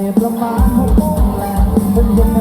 อประมาณหกโมงแล้วผมยัง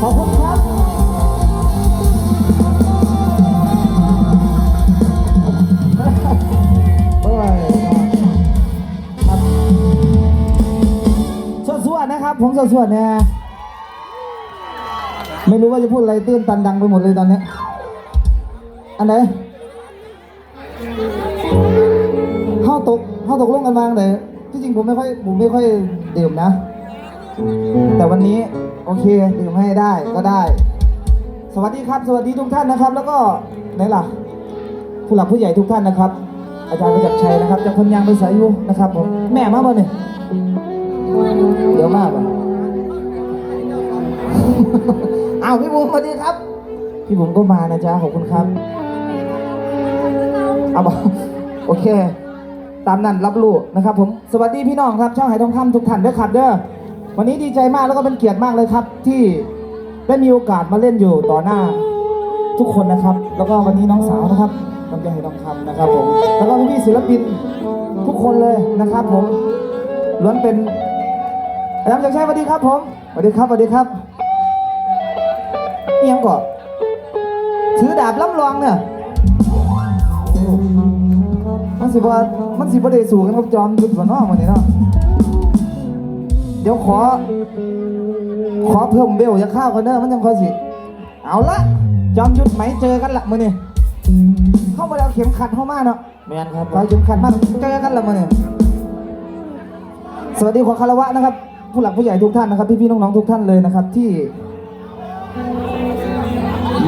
ขอบคุณครับโอ้ยครับสวดๆนะครับผมสวดๆเนี่ยไม่รู้ว่าจะพูดอะไรตื้นตันดังไปหมดเลยตอนนี้ อันไหนเข้าตกเข้าตกลงกันบางเลยที่จริงผมไม่ค่อยผมไม่ค่อยดื่มนะ แต่วันนี้โอเคดื่มให้ได้ก็ได้ สวัสดีครับ สวัสดีทุกท่านนะครับ แล้วก็ไหนล่ะผู้หลักผู้ใหญ่ทุกท่านนะครับ อาจารย์ประจักษ์ชัยนะครับจากคนยางไปสายอยูนะครับผมแม่มาบ่เนี่ยเดี๋ยวมาบ่อ้าวพี่บุ๋มสวัสดีครับ พี่บุ๋มก็มานะจ๊ะขอบคุณครับเอาบอกโอเค ตามนั้นรับรู้นะครับผมสวัสดีพี่น้องครับช่างไหทองคำทุกท่านด้วยครับเด้อ วันนี้ดีใจมากแล้วก็เป็นเกียรติมากเลยครับ ที่ได้มีโอกาสมาเล่นอยู่ต่อหน้าทุกคนนะครับ แล้วก็วันนี้น้องสาวนะครับลำไยทองคำนะครับผมแล้วก็พี่ศิลปินทุกคนเลยนะครับ ผมล้วนเป็นอาจารย์จากรชัยสวัสดีครับผมสวัสดีครับสวัสดีครับเอียงก่อนถือดาบล้ำลองเนี่ยมันสิว่ามันสิบ่ได้สู่กันกับจอมยุทธบ่เนาะมื้อนี้เนาะ เดี๋ยวขอ ขอเพิ่มเบลอย่าข้าวกันเด้อมันยังค่อยสิ เอาละจอมยุทธไหมเจอกันละมื้อนี้เข้ามาแล้วเข็มขัดเข้ามาเนาะแมนครับเราเข็มขัดมาเจอกันละมื้อนี้สวัสดีขอคารวะนะครับ ผู้หลักผู้ใหญ่ทุกท่านนะครับ พี่ๆน้องๆทุกท่านเลยนะครับ ที่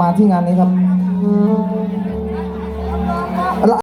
มาที่งานนี้ครับ